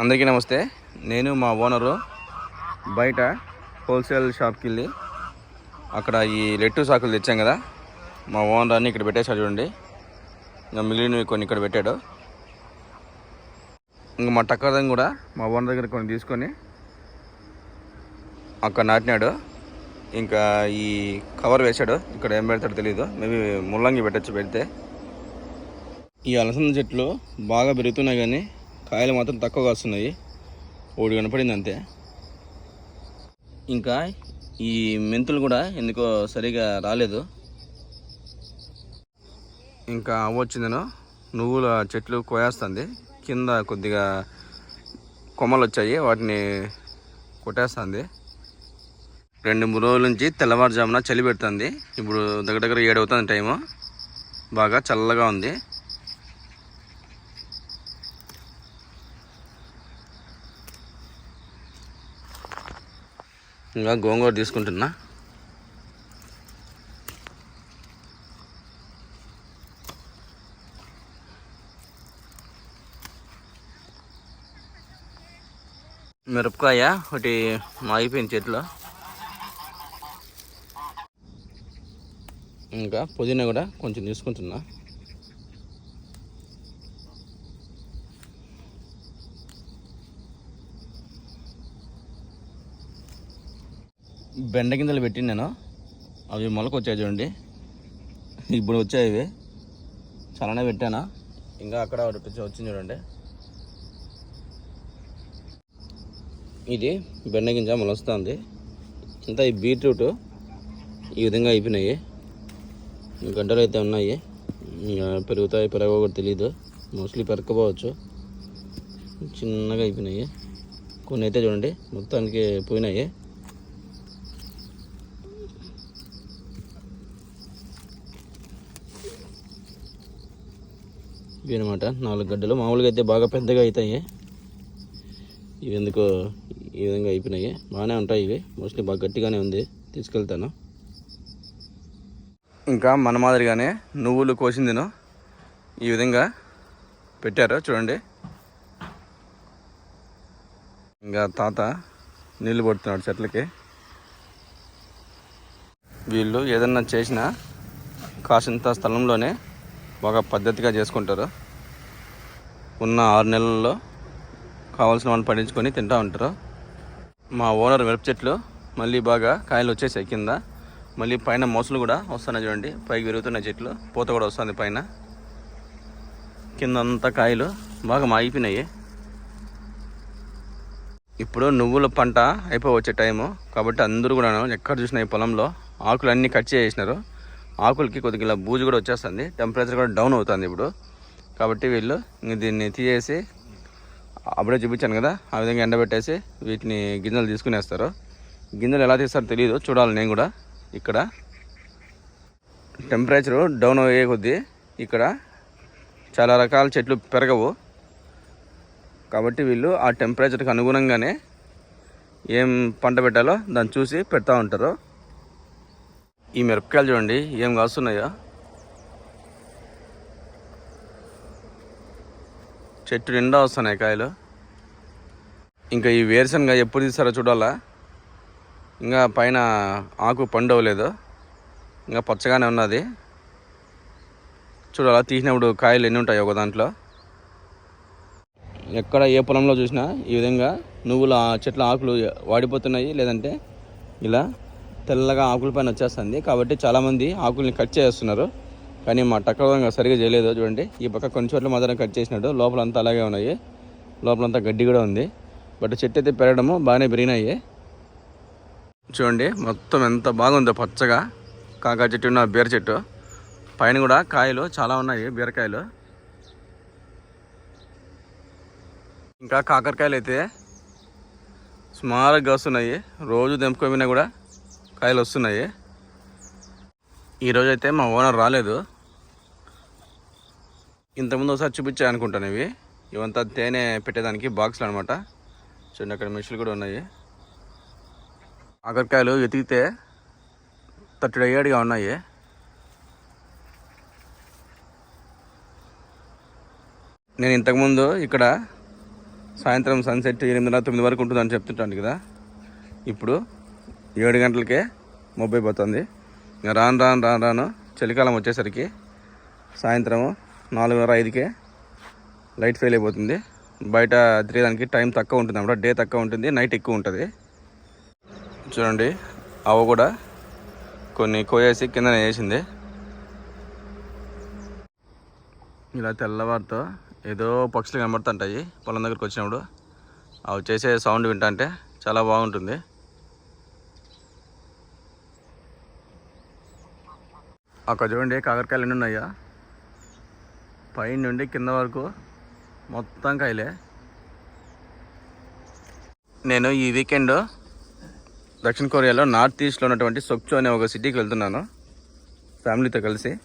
అందరికీ నమస్తే. నేను మా ఓనరు బయట హోల్సేల్ షాప్కి వెళ్ళి అక్కడ ఈ లెట్టు సాకులు తెచ్చాం కదా. మా ఓనర్ అన్ని ఇక్కడ పెట్టేశాడు చూడండి. ఇంకా మిగిలినవి కొన్ని ఇక్కడ పెట్టాడు. ఇంకా మా టక్కర్దని కూడా మా ఓనర్ దగ్గర కొన్ని తీసుకొని అక్కడ నాటినాడు. ఇంకా ఈ కవర్ వేశాడు. ఇక్కడ ఏం పెడతాడో తెలియదు మేబీ ముల్లంగి పెట్టచ్చు పెడితే. ఈ అలసంద చెట్లు బాగా పెరుగుతున్నాయి కానీ కాయలు మాత్రం తక్కువగా వస్తున్నాయి. ఒకటి కనపడింది అంతే. ఇంకా ఈ మెంతులు కూడా ఎందుకో సరిగా రాలేదు. ఇంకా అవ్వచ్చిందను నువ్వుల చెట్లు కోయేస్తుంది. కింద కొద్దిగా కొమ్మలు వచ్చాయి వాటిని కొట్టేస్తుంది. రెండు మూడు రోజుల నుంచి తెల్లవారుజామున చలి పెడుతుంది. ఇప్పుడు దగ్గర దగ్గర ఏడవుతుంది టైము. బాగా చల్లగా ఉంది. ఇంకా గోంగూర తీసుకుంటున్నా. మిరపకాయ ఒకటి మాగిపోయింది చెట్లు ఇంకా పుదీనా కూడా కొంచెం తీసుకుంటున్నా. బెండ గింజలు పెట్టి నేను. అవి మొలక వచ్చాయి చూడండి. ఇప్పుడు వచ్చాయి ఇవి. చాలానే పెట్టాను? ఇంకా అక్కడ వచ్చింది చూడండి. ఇది బెండ గింజ మొలుస్తుంది. ఇంకా ఈ బీట్రూట్ ఈ విధంగా అయిపోయినాయి. గంటలు గడ్డలు అయితే ఉన్నాయి. పెరుగుతాయి పెరగవో కూడా తెలియదు మోస్ట్లీ పెరగకపోవచ్చు. చిన్నగా అయిపోయినాయి. కొన్ని అయితే చూడండి. మొత్తానికి పోయినాయి. ఇవి అనమాట నాలుగు గడ్డలు. మామూలుగా అయితే బాగా పెద్దగా అవుతాయి ఇవి ఎందుకో ఈ విధంగా అయిపోయినాయి. బాగానే ఉంటాయి ఇవి. మోస్ట్లీ బాగా గట్టిగానే ఉంది. తీసుకెళ్తాను. ఇంకా మన మాదిరిగానే నువ్వులు కోసిందిను. ఈ విధంగా పెట్టారు. చూడండి. ఇంకా తాత నీళ్ళు పడుతున్నాడు చెట్లకి. వీళ్ళు ఏదన్నా చేసినా కాసింత స్థలంలోనే బాగా పద్ధతిగా చేసుకుంటారు. ఉన్న ఆరు నెలల్లో కావాల్సిన వాళ్ళు పండించుకొని తింటూ ఉంటారు. మా ఓనర్ మిరప చెట్లు మళ్ళీ బాగా కాయలు వచ్చేసాయి కింద. మళ్ళీ పైన మోసలు కూడా వస్తున్నాయి చూడండి. పైకి పెరుగుతున్నాయి చెట్లు. పూత కూడా వస్తుంది పైన. కింద అంతా కాయలు బాగా మాగిపోయినాయి. ఇప్పుడు నువ్వుల పంట అయిపోయి వచ్చే టైము. కాబట్టి అందరూ కూడా ఎక్కడ చూసినా ఈ పొలంలో ఆకులు అన్నీ కట్ చేసేసినారు. ఆకులకి కొద్దిగా ఇలా బూజు కూడా వచ్చేస్తుంది. టెంపరేచర్ కూడా డౌన్ అవుతుంది ఇప్పుడు. కాబట్టి వీళ్ళు ఇంక దీన్ని తీసేసి అప్పుడే చూపించాను కదా ఆ విధంగా ఎండబెట్టేసి వీటిని గింజలు తీసుకునేస్తారు. గింజలు ఎలా తీస్తారో తెలియదు చూడాలి నేను కూడా ఇక్కడ. టెంపరేచరు డౌన్ అయ్యే కొద్దీ ఇక్కడ చాలా రకాల చెట్లు పెరగవు. కాబట్టి వీళ్ళు ఆ టెంపరేచర్కి అనుగుణంగానే ఏం పంట పెట్టాలో దాన్ని చూసి పెడతా ఉంటారు. ఈ మిరపకాయలు చూడండి ఏం కాస్తున్నాయో. చెట్టు నిండా వస్తున్నాయి కాయలు. ఇంకా ఈ వేరుశనగ ఎప్పుడు తీస్తారో చూడాలా. ఇంకా పైన ఆకు పండు అవ్వలేదు. ఇంకా పచ్చగానే ఉన్నది. చూడాలా తీసినప్పుడు కాయలు ఎన్ని ఉంటాయి ఒక దాంట్లో. ఎక్కడ ఏ పొలంలో చూసినా ఈ విధంగా నువ్వుల చెట్ల ఆకులు వాడిపోతున్నాయి లేదంటే ఇలా తెల్లగా ఆకుల పైన వచ్చేస్తుంది. కాబట్టి చాలామంది ఆకుల్ని కట్ చేస్తున్నారు. కానీ మా టక్క సరిగా చేయలేదు. చూడండి ఈ పక్క కొన్ని చోట్ల మాత్రం కట్ చేసినాడు. లోపలంతా అలాగే ఉన్నాయి. లోపలంతా గడ్డి కూడా ఉంది. బట్ చెట్టు అయితే పెరగడము బాగానే పెరిగినాయి. చూడండి మొత్తం ఎంత బాగుందో పచ్చగా. కాకా చెట్టు ఉన్న బీర చెట్టు. పైన కూడా కాయలు చాలా ఉన్నాయి బీరకాయలు. ఇంకా కాకరకాయలు అయితే స్మారక్ వస్తున్నాయి. రోజు తెంపుకోమినా కూడా కాయలు వస్తున్నాయి. ఈరోజైతే మా ఓనర్ రాలేదు. ఇంతకుముందు ఒకసారి చూపించాయి అనుకుంటాను ఇవి. ఇవంతా తేనె పెట్టేదానికి బాక్స్లు అనమాట చూడండి అక్కడ మిషన్లు కూడా ఉన్నాయి. కాకరకాయలు ఎతికితే థర్టీ అయ్యాడుగా ఉన్నాయి. నేను ఇంతకుముందు ఇక్కడ సాయంత్రం సన్సెట్ ఎనిమిదిన్నర తొమ్మిది వరకు ఉంటుందని చెప్తుంటాను కదా. ఇప్పుడు ఏడు గంటలకే మొబ్బై పోతుంది. ఇంకా రాను రాను రాను రాను చలికాలం వచ్చేసరికి సాయంత్రం నాలుగున్నర ఐదుకే లైట్ ఫెయిల్ అయిపోతుంది. బయట తిరగడానికి టైం తక్కువ ఉంటుంది అన్నమాట. డే తక్కువ ఉంటుంది నైట్ ఎక్కువ ఉంటుంది. చూడండి అవ కూడా కొన్ని కోయేసి కిందనే వేసింది. ఇలా తెల్లవారితో ఏదో పక్షులు కనబడుతుంటాయి పొలం దగ్గరికి వచ్చినప్పుడు. అవి చేసే సౌండ్ వింటంటే చాలా బాగుంటుంది. అక్కడ చూడండి కాకరకాయలు ఎన్ని ఉన్నాయా? పైన నుండి కింద వరకు మొత్తం కాయలే. నేను ఈ వీకెండ్ దక్షిణ కొరియాలో నార్త్ ఈస్ట్లో ఉన్నటువంటి సొక్చో అనే ఒక సిటీకి వెళ్తున్నాను. ఫ్యామిలీతో కలిసి.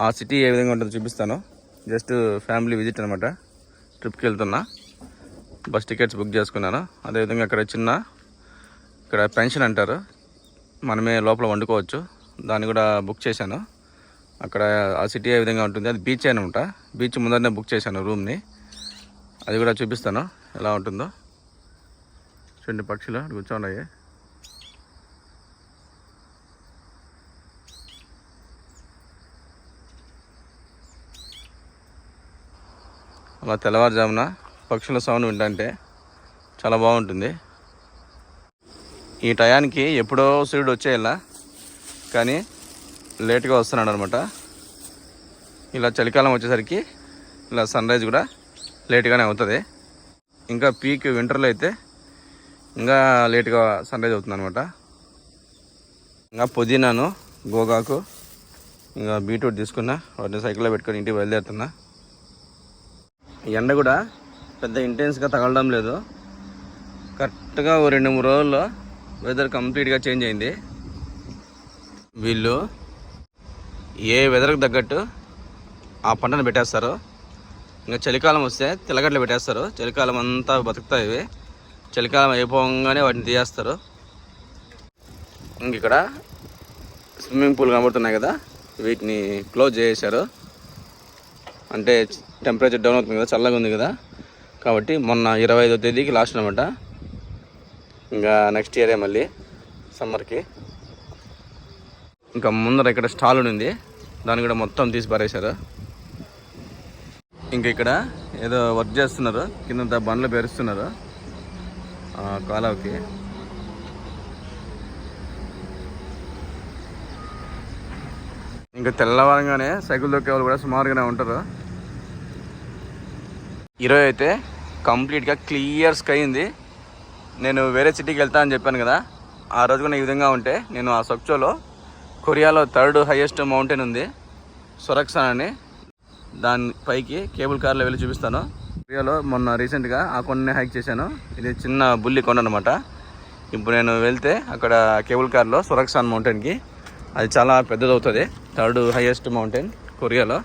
ఆ సిటీ ఏ విధంగా ఉంటుందో చూపిస్తాను. జస్ట్ ఫ్యామిలీ విజిట్ అనమాట ట్రిప్కి వెళ్తున్నా. బస్ టికెట్స్ బుక్ చేసుకున్నాను. అదేవిధంగా అక్కడ చిన్న ఇక్కడ పెన్షన్ అంటారు. మనమే లోపల వండుకోవచ్చు. దాన్ని కూడా బుక్ చేశాను. అక్కడ ఆ సిటీ ఏ విధంగా ఉంటుంది అది బీచ్ అనమాట బీచ్ ముందరనే బుక్ చేశాను రూమ్ని. అది కూడా చూపిస్తాను ఎలా ఉంటుందో. చూడండి పక్షులు అక్కడ కూర్చోన్నాయి అలా తెల్లవారుజామున పక్షుల సౌండ్ వింటంటే చాలా బాగుంటుంది. ఈ టయానికి ఎప్పుడో సూర్యుడు వచ్చేయాల? కానీ లేట్గా వస్తున్నాడు అనమాట ఇలా చలికాలం వచ్చేసరికి ఇలా సన్ రైజ్ కూడా లేట్గానే అవుతుంది. ఇంకా పీక్ వింటర్లో అయితే ఇంకా లేట్గా సన్ రైజ్ అవుతుంది అనమాట ఇంకా పుదీనాను గోగాకు ఇంకా బీట్రూట్ తీసుకున్నా వాటిని సైకిల్లో పెట్టుకొని ఇంటికి బయలుదేరుతున్నా. ఎండ కూడా పెద్ద ఇంటెన్స్గా తగలడం లేదు. కరెక్ట్గా ఓ రెండు మూడు రోజుల్లో వెదర్ కంప్లీట్గా చేంజ్ అయింది. వీళ్ళు ఏ వెదర్కి తగ్గట్టు ఆ పంటను పెట్టేస్తారు. ఇంకా చలికాలం వస్తే తెల్లగడ్డలు పెట్టేస్తారు. చలికాలం అంతా బతుకుతాయి ఇవి. చలికాలం అయిపోగానే వాటిని తీయేస్తారు ఇంక ఇక్కడ స్విమ్మింగ్ పూల్ కనబడుతున్నాయి కదా వీటిని క్లోజ్ చేసేసారు అంటే టెంపరేచర్ డౌన్ అవుతుంది కదా చల్లగా ఉంది కదా. కాబట్టి మొన్న ఇరవై ఐదో తేదీకి లాస్ట్ అనమాట ఇంకా నెక్స్ట్ ఇయరే మళ్ళీ సమ్మర్కి. ఇంకా ముందర ఇక్కడ స్టాల్ ఉంది. దాన్ని కూడా మొత్తం తీసి పారేశారు. ఇంకా ఇక్కడ ఏదో వర్క్ చేస్తున్నారు. కింద బండ్లు పెరుస్తున్నారు. ఆ కాలువకి. ఇంకా తెల్లవారంగానే సైకిల్ దొక్కే వాళ్ళు కూడా సుమారుగానే ఉంటారు. ఈరోజు అయితే కంప్లీట్గా క్లియర్ స్కై ఉంది. నేను వేరే సిటీకి వెళ్తా అని చెప్పాను కదా. ఆ రోజు కూడా ఈ విధంగా ఉంటే నేను ఆ సొక్చోలో కొరియాలో థర్డ్ హైయెస్ట్ మౌంటైన్ ఉంది సొరక్సన్ అని దాని పైకి కేబుల్ కార్లో వెళ్ళి చూపిస్తాను. కొరియాలో మొన్న రీసెంట్గా ఆ కొండని హైక్ చేశాను. ఇది చిన్న బుల్లి కొండ అనమాట ఇప్పుడు నేను వెళ్తే అక్కడ కేబుల్ కార్లో సొరక్సాన్ మౌంటైన్కి. అది చాలా పెద్దది అవుతుంది థర్డ్ హైయెస్ట్ మౌంటైన్ కొరియాలో.